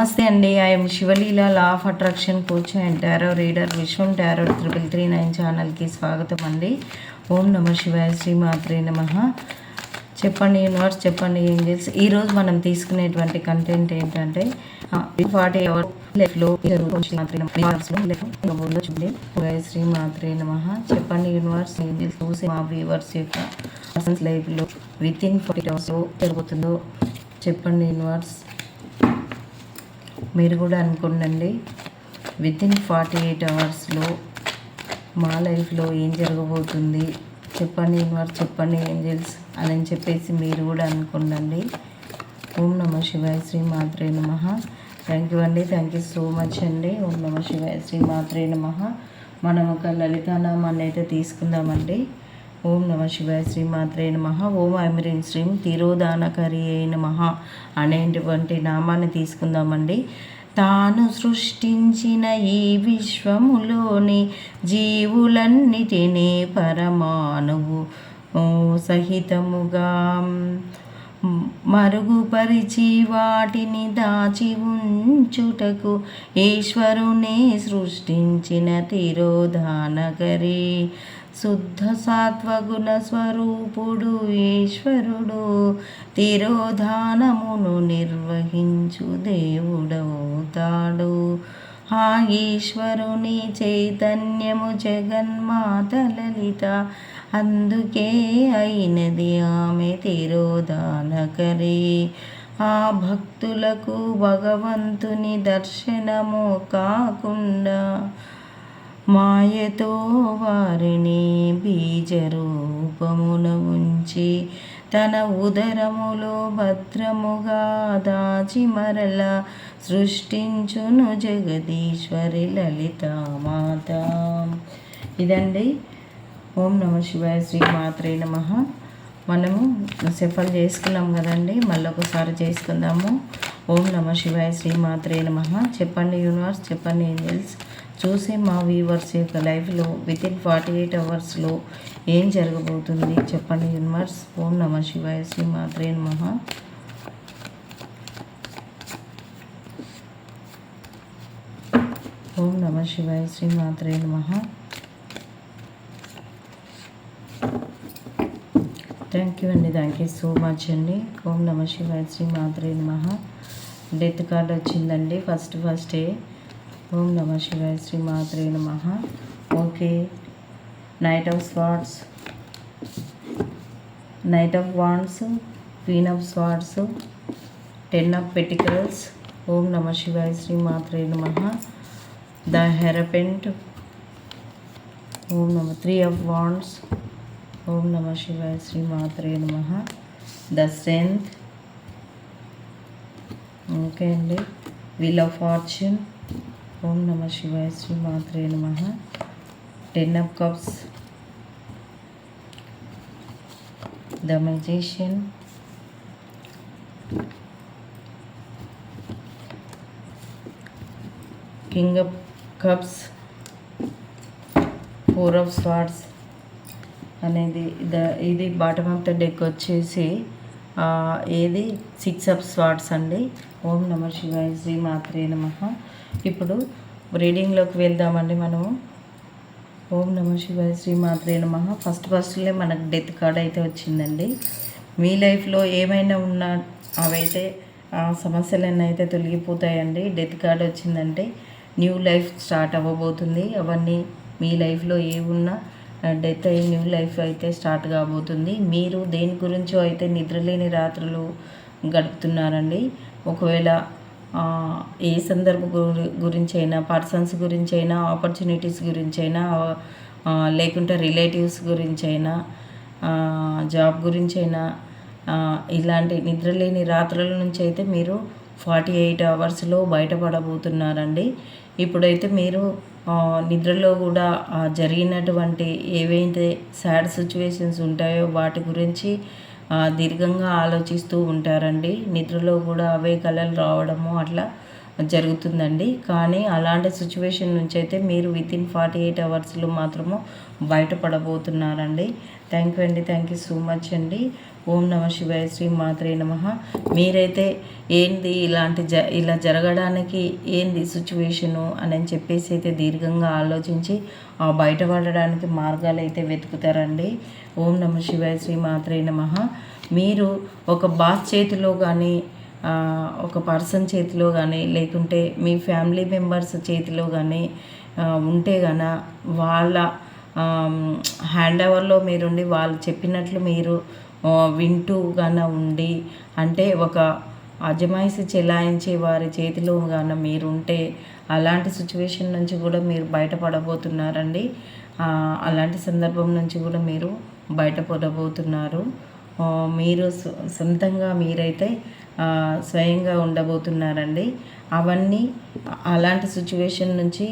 నమస్తే అండి. I'm Shivaleela law of attraction coach and tarot reader Vishwam tarot triple three nine ఛానల్కి స్వాగతం అండి. ఓం నమ శివాయ శ్రీ మాత్రే నమ. చెప్పండి యూనివర్స్ చెప్పండి ఏంజల్స్. ఈరోజు మనం తీసుకునేటువంటి కంటెంట్ ఏంటంటే ఫార్టీ అవర్ లైఫ్లో చూడండి శ్రీ మాత్రే నమ. చెప్పండి యూనివర్స్ ఏంజల్స్ చూసి మా వ్యూవర్స్ యొక్క లైఫ్లో విత్ ఇన్ ఫార్టీ అవర్స్ జరుగుతుందో చెప్పండి యూనివర్స్ మీరు కూడా అనుకోండి విత్ ఇన్ ఫార్టీ ఎయిట్ అవర్స్లో మా లైఫ్లో ఏం జరగబోతుంది? చెప్పండి యూనివర్స్ చెప్పండి ఏంజల్స్ అని చెప్పేసి మీరు కూడా అనుకోండి ఓం నమ శివాయ శ్రీ మాత్రే నమ. థ్యాంక్ యూ అండి. థ్యాంక్ యూ సో మచ్ అండి. ఓం నమ శివాయ శ్రీ మాత్రే నమ. మనం ఒక లలితానామాన్ని అయితే తీసుకుందామండి. ఓం నమ శివాయ శ్రీ మాత్రే నమ. ఓం ఐమరీం శ్రీం తిరోదానకరి అయిన మహా అనేటువంటి నామాన్ని తీసుకుందామండి. తాను సృష్టించిన ఈ విశ్వములోని జీవులన్నిటినీ పరమాణువు సహితముగా మరుగుపరిచి వాటిని దాచి ఉంచుటకు ఈశ్వరుని సృష్టించిన తిరోధానగరి శుద్ధ సాత్వగుణ స్వరూపుడు ఈశ్వరుడు తిరోధానమును నిర్వహించు దేవుడవుతాడు. ఆ ఈశ్వరుని చైతన్యము జగన్మాత లలిత అందుకే అయినది ఆమె తిరోధానకరి. ఆ భక్తులకు భగవంతుని దర్శనము కాకుండా మాయతో వారిని బీజరూపమున ఉంచి తన ఉదరములో భద్రముగా దాచి మరల సృష్టించును జగదీశ్వరి లలిత మాత. ఇదండి. ఓం నమ శివాయ శ్రీ మాత్రే నమ. మనము సెఫల్ చేసుకున్నాం కదండి. మళ్ళీ ఒకసారి చేసుకుందాము. ఓం నమ శివాయ శ్రీ మాత్రే నమ. చెప్పండి యూనివర్స్ చెప్పండి ఏంజల్స్. చూసే మా వ్యూవర్స్ యొక్క లైఫ్లో విత్ ఇన్ ఫార్టీ ఎయిట్ అవర్స్లో ఏం జరగబోతుంది చెప్పండి యూనివర్స్ ఓం నమ శివాయ శ్రీ మాత్రే నమ. ఓం నమ శివాయ శ్రీ మాత్రే నమ. థ్యాంక్ యూ అండి థ్యాంక్ యూ సో మచ్ అండి. ఓం నమ శివాయ శ్రీ మాత్రే నమ. డెత్ కార్డ్ వచ్చిందండి ఫస్ట్ ఫస్టే ఓం నమ శివాయ శ్రీ మాత్రే నమ okay knight of swords knight of wands queen of swords ten of pentacles ఓం నమ శివాయ శ్రీ మాత్రే నమ ద హెరపెంట్ ఓం నమ త్రీ ఆఫ్ వాండ్స్ ఓం నమ శివాయ శ్రీ మాత్రే నమ ద స్ట్రెంత్ ఓకే అండి వీల్ ఆఫ్ ఫార్చ్యూన్ ఓం నమ శివాయ శ్రీ మాత్రే నమ. Ten of cups the magician king of cups four of swords అనేది ద ఇది బాటమ్ ఆఫ్ ద డెక్ వచ్చేసి ఏది? సిక్స్ ఆఫ్ స్వార్డ్స్ అండి. ఓం నమ శివాయ శ్రీ మాత్రే నమ. ఇప్పుడు రీడింగ్లోకి వెళ్దామండి మనము. ఓం నమ శివాయ శ్రీ మాత్రే నమ. ఫస్ట్ ఫస్ట్లే మనకు డెత్ కార్డ్ అయితే వచ్చిందండి. మీ లైఫ్లో ఏమైనా ఉన్నా అవైతే ఆ సమస్యలన్నీ అయితే తొలగిపోతాయండి. డెత్ కార్డ్ వచ్చిందంటే న్యూ లైఫ్ స్టార్ట్ అవ్వబోతుంది. అవన్నీ మీ లైఫ్లో ఏమున్నా డెత్ అయ్యి న్యూ లైఫ్ అయితే స్టార్ట్ కాబోతుంది. మీరు దేని గురించో అయితే నిద్రలేని రాత్రులు గడుపుతున్నారండి. ఒకవేళ ఏ సందర్భ గురించి అయినా పర్సన్స్ గురించి అయినా ఆపర్చునిటీస్ గురించి అయినా లేకుంటే రిలేటివ్స్ గురించి అయినా జాబ్ గురించి అయినా ఇలాంటి నిద్రలేని రాత్రుల నుంచి అయితే మీరు ఫార్టీ ఎయిట్ అవర్స్లో బయటపడబోతున్నారండి. ఇప్పుడైతే మీరు నిద్రలో కూడా జరిగినటువంటి ఏవైతే సాడ్ సిచ్యువేషన్స్ ఉంటాయో వాటి గురించి దీర్ఘంగా ఆలోచిస్తూ ఉంటారండి. నిద్రలో కూడా అవే కళలు రావడము అట్లా జరుగుతుందండి. కానీ అలాంటి సిచ్యువేషన్ నుంచి అయితే మీరు విత్ ఇన్ ఫార్టీ ఎయిట్ అవర్స్లో మాత్రము బయటపడబోతున్నారండి. థ్యాంక్ యూ అండి. థ్యాంక్ యూ సో మచ్ అండి. ఓం నమ శివాయ శ్రీ మాత్రే నమ. మీరైతే ఏంది ఇలాంటి జ ఇలా జరగడానికి ఏంది సిచ్యువేషను అని చెప్పేసి అయితే దీర్ఘంగా ఆలోచించి బయటపడడానికి మార్గాలు అయితే వెతుకుతారండి. ఓం నమ శివాయ శ్రీ మాత్రే నమ. మీరు ఒక బాస్ చేతిలో కానీ ఒక పర్సన్ చేతిలో కానీ లేకుంటే మీ ఫ్యామిలీ మెంబర్స్ చేతిలో కానీ ఉంటే గన వాళ్ళ హ్యాండ్ ఓవర్లో మీరుండి వాళ్ళు చెప్పినట్లు మీరు వింటూ గన ఉండి అంటే ఒక అజమాయిషి చెలాయించే వారి చేతిలో గాన మీరుంటే అలాంటి సిచ్యువేషన్ నుంచి కూడా మీరు బయటపడబోతున్నారండి. అలాంటి సందర్భం నుంచి కూడా మీరు బయటపడబోతున్నారు. మీరు సొంతంగా మీరైతే స్వయంగా ఉండబోతున్నారండి. అవన్నీ అలాంటి సిచ్యువేషన్ నుంచి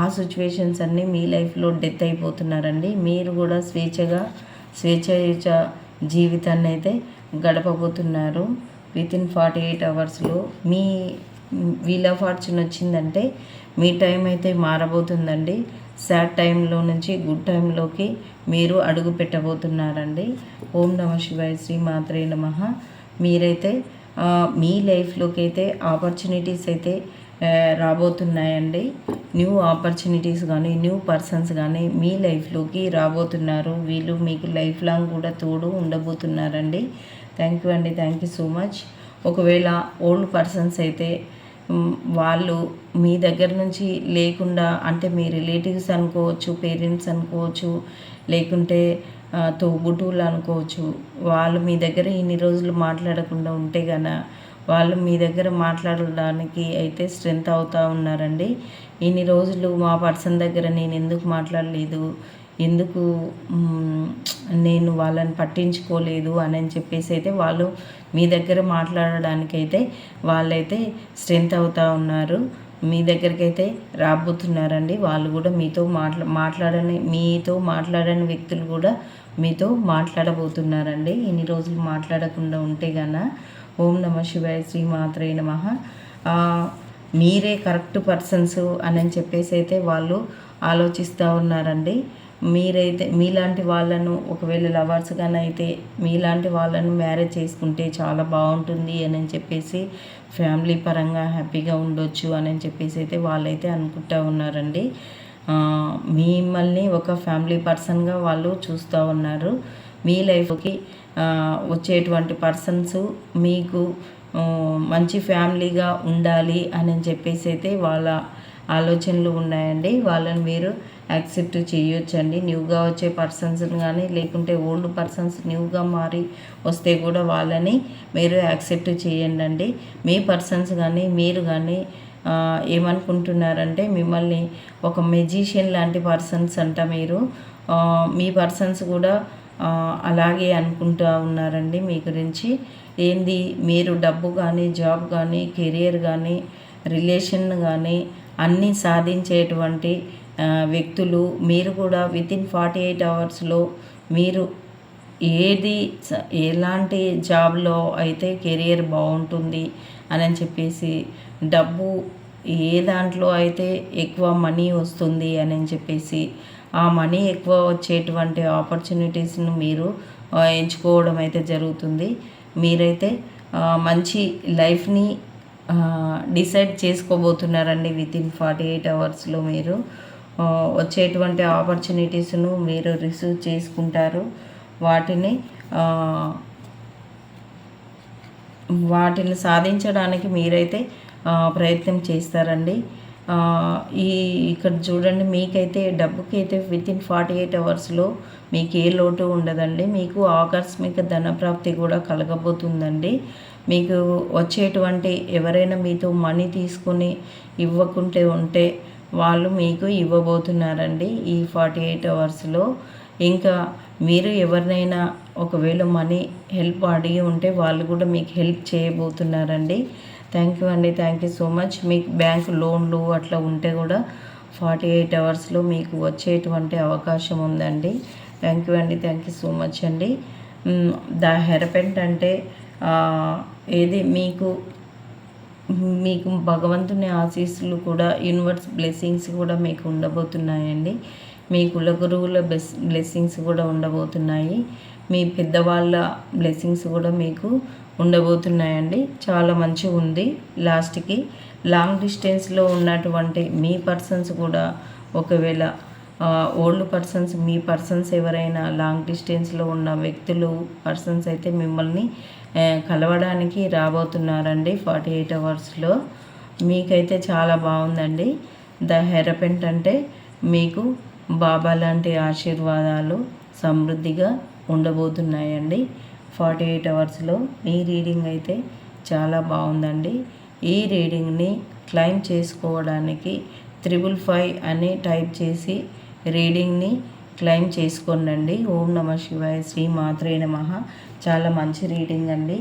ఆ సిచ్యువేషన్స్ అన్నీ మీ లైఫ్లో డెత్ అయిపోతున్నారండి. మీరు కూడా స్వేచ్ఛగా స్వేచ్ఛ జీవితాన్ని అయితే గడపబోతున్నారు. విత్ ఇన్ ఫార్టీ ఎయిట్ అవర్స్లో మీ వీల్ ఆఫ్ ఫార్చ్యూన్ వచ్చిందంటే మీ టైం అయితే మారబోతుందండి. సాడ్ టైంలో నుంచి గుడ్ టైంలోకి మీరు అడుగు పెట్టబోతున్నారండి. ఓం నమ శివాయ శ్రీ మాత్రే నమ. మీరైతే మీ లైఫ్లోకి అయితే ఆపర్చునిటీస్ అయితే రాబోతున్నాయండి. న్యూ ఆపర్చునిటీస్ కానీ న్యూ పర్సన్స్ కానీ మీ లైఫ్లోకి రాబోతున్నారు. వీళ్ళు మీకు లైఫ్ లాంగ్ కూడా తోడు ఉండబోతున్నారండి. థ్యాంక్ యూ అండి. థ్యాంక్ యూ సో మచ్ ఒకవేళ ఓల్డ్ పర్సన్స్ అయితే వాళ్ళు మీ దగ్గర నుంచి లేకుండా అంటే మీ రిలేటివ్స్ అనుకోవచ్చు పేరెంట్స్ అనుకోవచ్చు లేకుంటే తోబుటూలు అనుకోవచ్చు వాళ్ళు మీ దగ్గర ఇన్ని రోజులు మాట్లాడకుండా ఉంటే గన వాళ్ళు మీ దగ్గర మాట్లాడడానికి అయితే స్ట్రెంత్ అవుతూ ఉన్నారండి. ఇన్ని రోజులు మా పర్సన్ దగ్గర నేను ఎందుకు మాట్లాడలేదు? ఎందుకు నేను వాళ్ళని పట్టించుకోలేదు అని అని చెప్పేసి అయితే వాళ్ళు మీ దగ్గర మాట్లాడడానికైతే వాళ్ళైతే స్ట్రెంత్ అవుతూ ఉన్నారు. మీ దగ్గరికి అయితే రాబోతున్నారండి. వాళ్ళు కూడా మీతో మాట్లా మాట్లాడని మీతో మాట్లాడని వ్యక్తులు కూడా మీతో మాట్లాడబోతున్నారండి. ఇన్ని రోజులు మాట్లాడకుండా ఉంటే కన్నా ఓం నమ శివాయ శ్రీ మాత్రే నమ. మీరే కరెక్ట్ పర్సన్స్ అని చెప్పేసి అయితే వాళ్ళు ఆలోచిస్తూ ఉన్నారండి. మీరైతే మీలాంటి వాళ్ళను ఒకవేళ లవర్స్గానైతే మీలాంటి వాళ్ళను మ్యారేజ్ చేసుకుంటే చాలా బాగుంటుంది అని చెప్పేసి ఫ్యామిలీ పరంగా హ్యాపీగా ఉండొచ్చు అని చెప్పేసి అయితే వాళ్ళైతే అనుకుంటా ఉన్నారండి. మిమ్మల్ని ఒక ఫ్యామిలీ పర్సన్గా వాళ్ళు చూస్తూ ఉన్నారు. మీ లైఫ్కి వచ్చేటువంటి పర్సన్స్ మీకు మంచి ఫ్యామిలీగా ఉండాలి అని చెప్పేసి అయితే వాళ్ళ ఆలోచనలు ఉన్నాయండి. వాళ్ళని మీరు యాక్సెప్ట్ చేయొచ్చండి. న్యూగా వచ్చే పర్సన్స్ని కానీ లేకుంటే ఓల్డ్ పర్సన్స్ న్యూగా మారి వస్తే కూడా వాళ్ళని మీరు యాక్సెప్ట్ చేయండి అండి మీ పర్సన్స్ కానీ మీరు కానీ ఏమనుకుంటున్నారంటే మిమ్మల్ని ఒక మెజిషియన్ లాంటి పర్సన్స్ అంట మీరు. మీ పర్సన్స్ కూడా అలాగే అనుకుంటూ ఉన్నారండి మీ గురించి. ఏంది? మీరు డబ్బు కానీ జాబ్ కానీ కెరియర్ కానీ రిలేషన్ కానీ అన్నీ సాధించేటువంటి వ్యక్తులు మీరు కూడా విత్ ఇన్ ఫార్టీ ఎయిట్ అవర్స్లో మీరు ఏది ఎలాంటి జాబ్లో అయితే కెరియర్ బాగుంటుంది అని చెప్పేసి డబ్బు ఏ దాంట్లో అయితే ఎక్కువ మనీ వస్తుంది అని చెప్పేసి మనీ ఎక్కువ వచ్చేటువంటి ఆపర్చునిటీస్ను మీరు ఎంచుకోవడం అయితే జరుగుతుంది. మీరైతే మంచి లైఫ్ని డిసైడ్ చేసుకోబోతున్నారండి విత్ ఇన్ ఫార్టీ ఎయిట్ అవర్స్లో మీరు. వచ్చేటువంటి ఆపర్చునిటీస్ను మీరు రిసీవ్ చేసుకుంటారు. వాటిని వాటిని సాధించడానికి మీరైతే ప్రయత్నం చేస్తారండి. ఈ ఇక్కడ చూడండి మీకైతే డబ్బుకి అయితే విత్ ఇన్ ఫార్టీ ఎయిట్ అవర్స్లో మీకు ఏ లోటు ఉండదండి. మీకు ఆకస్మిక ధనప్రాప్తి కూడా కలగబోతుందండి. మీకు వచ్చేటువంటి ఎవరైనా మీతో మనీ తీసుకొని ఇవ్వకుంటే ఉంటే వాళ్ళు మీకు ఇవ్వబోతున్నారండి ఈ ఫార్టీ ఎయిట్ అవర్స్లో ఇంకా మీరు ఎవరినైనా ఒకవేళ మనీ హెల్ప్ అడిగి ఉంటే వాళ్ళు కూడా మీకు హెల్ప్ చేయబోతున్నారండి. థ్యాంక్ యూ అండి. థ్యాంక్ యూ సో మచ్ మీకు బ్యాంక్ లోన్లు అట్లా ఉంటే కూడా ఫార్టీ ఎయిట్ అవర్స్లో మీకు వచ్చేటువంటి అవకాశం ఉందండి. థ్యాంక్ యూ అండి. థ్యాంక్ యూ సో మచ్ అండి. ద హెరపెంట్ అంటే ఏది మీకు మీకు భగవంతుని ఆశీస్సులు కూడా యూనివర్స్ బ్లెస్సింగ్స్ కూడా మీకు ఉండబోతున్నాయండి. మీ కుల గురువుల బెస్ బ్లెస్సింగ్స్ కూడా ఉండబోతున్నాయి. మీ పెద్దవాళ్ళ బ్లెస్సింగ్స్ కూడా మీకు ఉండబోతున్నాయండి. చాలా మంచిగా ఉంది. లాస్ట్కి లాంగ్ డిస్టెన్స్లో ఉన్నటువంటి మీ పర్సన్స్ కూడా ఒకవేళ ఓల్డ్ పర్సన్స్ మీ పర్సన్స్ ఎవరైనా లాంగ్ డిస్టెన్స్లో ఉన్న వ్యక్తులు పర్సన్స్ అయితే మిమ్మల్ని కలవడానికి రాబోతున్నారండి ఫార్టీ ఎయిట్ అవర్స్లో. మీకైతే చాలా బాగుందండి. ద హెరపెంట్ అంటే మీకు బాబా లాంటి ఆశీర్వాదాలు సమృద్ధిగా ఉండబోతున్నాయండి. ఫార్టీ ఎయిట్ అవర్స్లో మీ రీడింగ్ అయితే చాలా బాగుందండి. ఈ రీడింగ్ని క్లైమ్ చేసుకోవడానికి త్రిబుల్ ఫైవ్ అని టైప్ చేసి రీడింగ్ని క్లైమ్ చేసుకోండి ఓం నమ శివాయ శ్రీ మాత్రే నమ. చాలా మంచి రీడింగ్ అండి.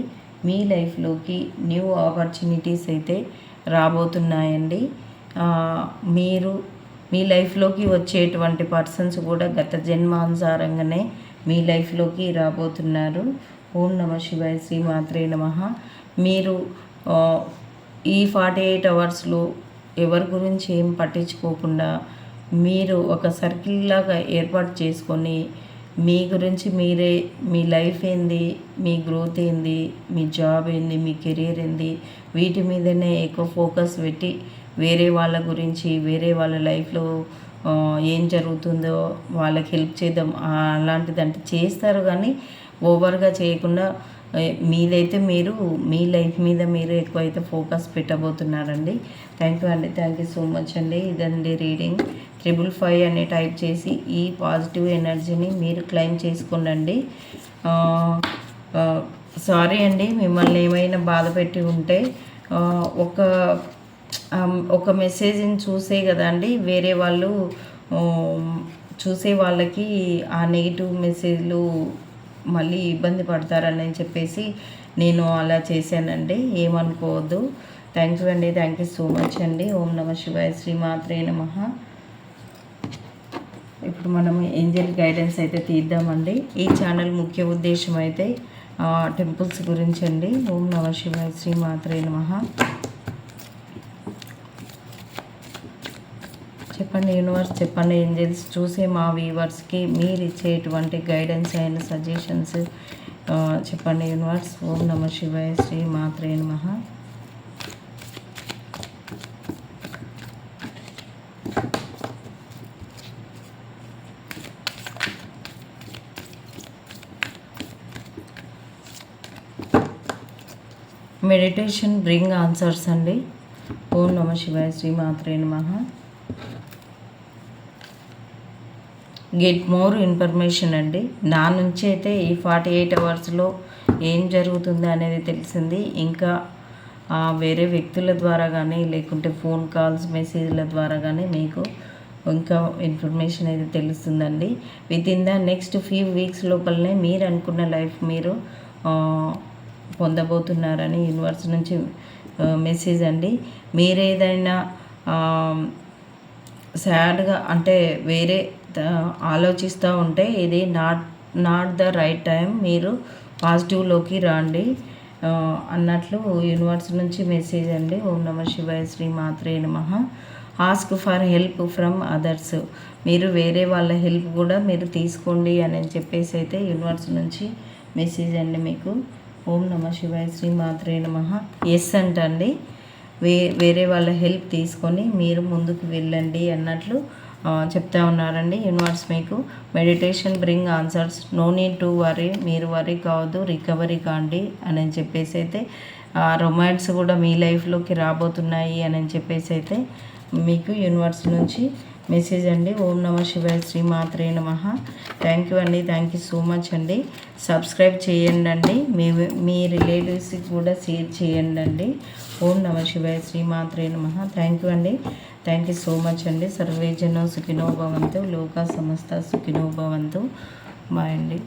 మీ లైఫ్లోకి న్యూ ఆపర్చునిటీస్ అయితే రాబోతున్నాయండి. మీరు మీ లైఫ్లోకి వచ్చేటువంటి పర్సన్స్ కూడా గత జన్మానుసారంగానే మీ లైఫ్లోకి రాబోతున్నారు. ఓం నమ శివాయ శ్రీ మాత్రే నమ. మీరు ఈ ఫార్టీ ఎయిట్ అవర్స్లో ఎవరి గురించి ఏం పట్టించుకోకుండా మీరు ఒక సర్కిల్ లాగా ఏర్పాటు చేసుకొని మీ గురించి మీరే మీ లైఫ్ ఏంది మీ గ్రోత్ ఏంది మీ జాబ్ ఏంది మీ కెరీర్ ఏంది వీటి మీదనే ఎక్కువ ఫోకస్ పెట్టి వేరే వాళ్ళ గురించి వేరే వాళ్ళ లైఫ్లో ఏం జరుగుతుందో వాళ్ళకి హెల్ప్ చేద్దాం అలాంటిదంటే చేస్తారు కానీ ఓవర్గా చేయకుండా మీదైతే మీరు మీ లైఫ్ మీద మీరు ఎక్కువైతే ఫోకస్ పెట్టబోతున్నారండి. థ్యాంక్ యూ అండి. థ్యాంక్ యూ సో మచ్ అండి. ఇదండి రీడింగ్. ట్రిపుల్ ఫైవ్ అని టైప్ చేసి ఈ పాజిటివ్ ఎనర్జీని మీరు క్లెయిమ్ చేసుకోండి సారీ అండి. మిమ్మల్ని ఏమైనా బాధ పెట్టి ఉంటే ఒక ఒక మెసేజ్ని చూసే కదండి వేరే వాళ్ళు చూసే వాళ్ళకి ఆ నెగిటివ్ మెసేజ్లు మళ్ళీ ఇబ్బంది పడతారని చెప్పేసి నేను అలా చేశానండి. ఏమనుకోవద్దు. థ్యాంక్ యూ అండి. థ్యాంక్ యూ సో మచ్ అండి. ఓం నమ శివాయ శ్రీ మాత్రే నమ. ఇప్పుడు మనం ఏంజల్ గైడెన్స్ అయితే తీద్దామండి. ఈ ఛానల్ ముఖ్య ఉద్దేశం అయితే టెంపుల్స్ గురించి అండి. ఓం నమ శివాయ శ్రీ మాత్రే నమ. చెప్పండి యూనివర్స్ చెప్పండి ఏంజల్స్. చూసే మా వీవర్స్కి మీరు ఇచ్చేటువంటి గైడెన్స్ అయిన సజెషన్స్ చెప్పండి యూనివర్స్. ఓం నమ శివాయ శ్రీ మాత్రే నమ. మెడిటేషన్ బ్రింగ్ ఆన్సర్స్ అండి. ఓం నమ శివాయ శ్రీ మాత్రే నమ. గెట్ మోర్ ఇన్ఫర్మేషన్ అండి. నా నుంచి అయితే ఈ ఫార్టీ ఎయిట్ అవర్స్లో ఏం జరుగుతుంది అనేది తెలిసింది. ఇంకా వేరే వ్యక్తుల ద్వారా కానీ లేకుంటే ఫోన్ కాల్స్ మెసేజ్ల ద్వారా కానీ మీకు ఇంకా ఇన్ఫర్మేషన్ అయితే తెలుస్తుందండి. Within the next few weeks లోపలనే మీరు అనుకున్న లైఫ్ మీరు పొందబోతున్నారని యూనివర్స్ నుంచి మెసేజ్ అండి. మీరేదైనా సాడ్గా అంటే వేరే ఆలోచిస్తూ ఉంటే ఇది not not the right time మీరు పాజిటివ్లోకి రండి. అన్నట్లు యూనివర్స్ నుంచి మెసేజ్ అండి. ఓం నమ శివాయ శ్రీ మాత్రే నమ. Ask for help from others మీరు వేరే వాళ్ళ హెల్ప్ కూడా మీరు తీసుకోండి అని చెప్పేసి అయితే యూనివర్స్ నుంచి మెసేజ్ అండి మీకు. ఓం నమ శివాయ శ్రీ మాత్రే నమ. ఎస్ అంటండి. వే వేరే వాళ్ళ హెల్ప్ తీసుకొని మీరు ముందుకు వెళ్ళండి అన్నట్లు చెప్తా ఉన్నారండి. యూనివర్స్ మీకు meditation bring answers no need to worry మీరు వరీ కావద్దు. రికవరీ కాండి అని చెప్పేసి అయితే రొమాన్స్ కూడా మీ లైఫ్లోకి రాబోతున్నాయి అని చెప్పేసి అయితే మీకు యూనివర్స్ నుంచి మెసేజ్ అండి. ఓం నమ శివాయ శ్రీ మాత్రే నమ. థ్యాంక్ యూ అండి. థ్యాంక్ యూ సో మచ్ అండి. సబ్స్క్రైబ్ చేయండి అండి మీ మీ రిలేటివ్స్కి కూడా షేర్ చేయండి అండి ఓం నమ శివాయ శ్రీ మాత్రే నమ. థ్యాంక్ యూ అండి. థ్యాంక్ యూ సో మచ్ అండి. సర్వేజన సుఖినో భవంతు లోక సమస్త సుఖినో భవంతు. బాయ్ అండి.